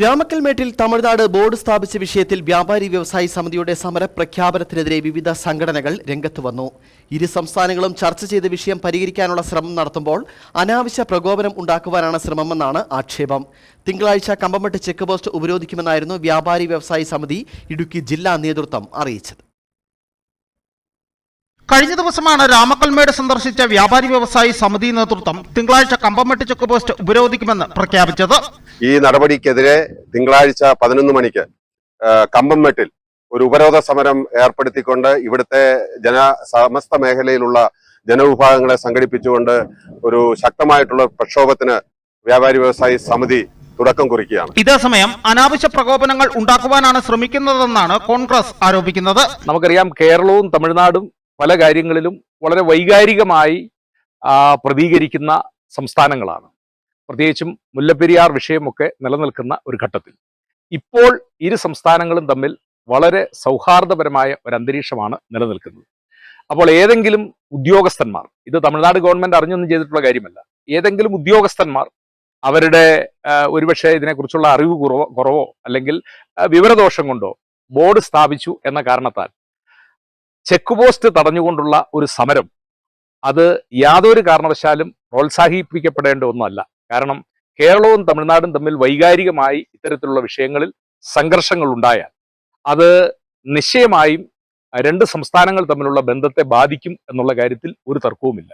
രാമക്കൽമേട്ടിൽ Tamil Nadu board സ്ഥാപിച്ച വിഷയത്തിൽ വ്യാപാരി വ്യവസായി സമിതിയുടെ സമര പ്രഖ്യാപനത്തിനെതിരെ വിവിധ സംഘടനകൾ രംഗത്ത് വന്നു. ഇരു സംസ്ഥാനങ്ങളും ചർച്ച ചെയ്ത വിഷയം പരിഹരിക്കാനുള്ള ശ്രമം നടത്തുമ്പോൾ അനാവശ്യ പ്രകോപനം ഉണ്ടാക്കുവാനാണ് ശ്രമമെന്നാണ് ആക്ഷേപം. തിങ്കളാഴ്ച കമ്പമട്ട് ചെക്ക് പോസ്റ്റ് ഉപരോധിക്കുമെന്നായിരുന്നു വ്യാപാരി വ്യവസായി സമിതി ഇടുക്കി ജില്ലാ നേതൃത്വം അറിയിച്ചത്. കഴിഞ്ഞ ദിവസമാണ് രാമക്കൽമേട് സന്ദർശിച്ച വ്യാപാരി വ്യവസായി സമിതി നേതൃത്വം തിങ്കളാഴ്ച കമ്പമെട്ട് ചെക്ക് പോസ്റ്റ് ഉപരോധിക്കുമെന്ന് പ്രഖ്യാപിച്ചത്. ഈ നടപടിക്കെതിരെ തിങ്കളാഴ്ച പതിനൊന്ന് മണിക്ക് കമ്പംമെട്ടിൽ ഒരു ഉപരോധ സമരം ഏർപ്പെടുത്തിക്കൊണ്ട് ഇവിടുത്തെ ജന സമസ്ത മേഖലയിലുള്ള ജനവിഭാഗങ്ങളെ സംഘടിപ്പിച്ചുകൊണ്ട് ഒരു ശക്തമായിട്ടുള്ള പ്രക്ഷോഭത്തിന് വ്യാപാരി വ്യവസായി സമിതി തുടക്കം കുറിക്കുകയാണ്. ഇതേസമയം അനാവശ്യ പ്രകോപനങ്ങൾ ഉണ്ടാക്കുവാനാണ് ശ്രമിക്കുന്നതെന്നാണ് കോൺഗ്രസ് ആരോപിക്കുന്നത്. നമുക്കറിയാം കേരളവും തമിഴ്നാടും പല കാര്യങ്ങളിലും വളരെ വൈകാരികമായി പ്രതികരിക്കുന്ന സംസ്ഥാനങ്ങളാണ്. പ്രത്യേകിച്ചും മുല്ലപ്പെരിയാർ വിഷയമൊക്കെ നിലനിൽക്കുന്ന ഒരു ഘട്ടത്തിൽ. ഇപ്പോൾ ഇരു സംസ്ഥാനങ്ങളും തമ്മിൽ വളരെ സൗഹാർദ്ദപരമായ ഒരു അന്തരീക്ഷമാണ് നിലനിൽക്കുന്നത്. അപ്പോൾ ഏതെങ്കിലും ഉദ്യോഗസ്ഥന്മാർ ഇത് തമിഴ്നാട് ഗവൺമെന്റ് അറിഞ്ഞൊന്നും ചെയ്തിട്ടുള്ള കാര്യമല്ല. ഏതെങ്കിലും ഉദ്യോഗസ്ഥന്മാർ അവരുടെ ഒരുപക്ഷെ ഇതിനെക്കുറിച്ചുള്ള അറിവ് കുറവോ കുറവോ അല്ലെങ്കിൽ വിവരദോഷം കൊണ്ടോ ബോർഡ് സ്ഥാപിച്ചു എന്ന കാരണത്താൽ ചെക്ക് പോസ്റ്റ് തടഞ്ഞുകൊണ്ടുള്ള ഒരു സമരം അത് യാതൊരു കാരണവശാലും പ്രോത്സാഹിപ്പിക്കപ്പെടേണ്ട ഒന്നല്ല കാരണം കേരളവും തമിഴ്നാടും തമ്മിൽ വൈകാരികമായി ഇത്തരത്തിലുള്ള വിഷയങ്ങളിൽ സംഘർഷങ്ങൾ ഉണ്ടായാൽ അത് നിശ്ചയമായും രണ്ട് സംസ്ഥാനങ്ങൾ തമ്മിലുള്ള ബന്ധത്തെ ബാധിക്കും എന്നുള്ള കാര്യത്തിൽ ഒരു തർക്കവുമില്ല.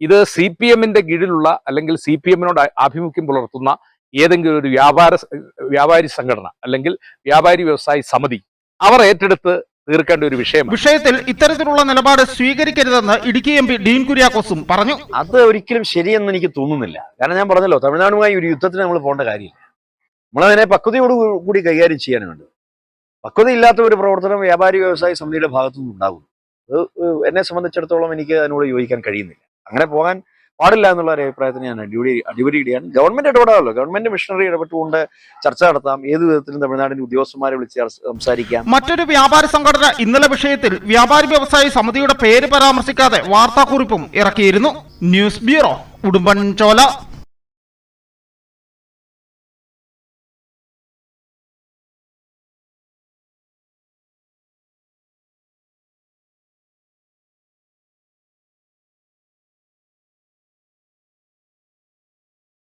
ഇത് സി പി എമ്മിന്റെ കീഴിലുള്ള അല്ലെങ്കിൽ സി പി എമ്മിനോട് ആഭിമുഖ്യം പുലർത്തുന്ന ഏതെങ്കിലും ഒരു വ്യാപാര വ്യാപാരി സംഘടന അല്ലെങ്കിൽ വ്യാപാരി വ്യവസായി സമിതി അവർ ഏറ്റെടുത്ത് തീർക്കേണ്ട ഒരു വിഷയം വിഷയത്തിൽ ഇത്തരത്തിലുള്ള നിലപാട് സ്വീകരിക്കരുതെന്ന് ഇടുക്കി എം പി ഡീൻ കുര്യാക്കോസും പറഞ്ഞു. അത് ഒരിക്കലും ശരിയെന്ന് എനിക്ക് തോന്നുന്നില്ല. കാരണം ഞാൻ പറഞ്ഞല്ലോ തമിഴ്നാടുമായി ഒരു യുദ്ധത്തിന് നമ്മൾ പോകേണ്ട കാര്യമില്ല. നമ്മളതിനെ പക്വതയോട് കൂടി കൈകാര്യം ചെയ്യാൻ വേണ്ടത് പക്വതയില്ലാത്ത ഒരു പ്രവർത്തനം വ്യാപാരി വ്യവസായ സമിതിയുടെ ഭാഗത്തു നിന്ന് ഉണ്ടാകും അത് എന്നെ സംബന്ധിച്ചിടത്തോളം എനിക്ക് അതിനോട് യോജിക്കാൻ കഴിയുന്നില്ല. അങ്ങനെ പോകാൻ പാടില്ല എന്നുള്ള ഒരു അഭിപ്രായത്തിന് ഞാൻ അടിപൊളി അടിപൊളിയിടുകയാണ്. ഗവൺമെന്റ് ഇടപെടാമല്ലോ. ഗവൺമെന്റ് മിഷണറി ഇടപെട്ടുകൊണ്ട് ചർച്ച നടത്താം. ഏത് വിധത്തിലും തമിഴ്നാടിന്റെ ഉദ്യോഗസ്ഥന്മാരെ വിളിച്ച് സംസാരിക്കാം. മറ്റൊരു വ്യാപാര സംഘടന ഇന്നലെ വിഷയത്തിൽ വ്യാപാരി വ്യവസായി സമിതിയുടെ പേര് പരാമർശിക്കാതെ വാർത്താക്കുറിപ്പും ഇറക്കിയിരുന്നു. News bureau Udumbanchola.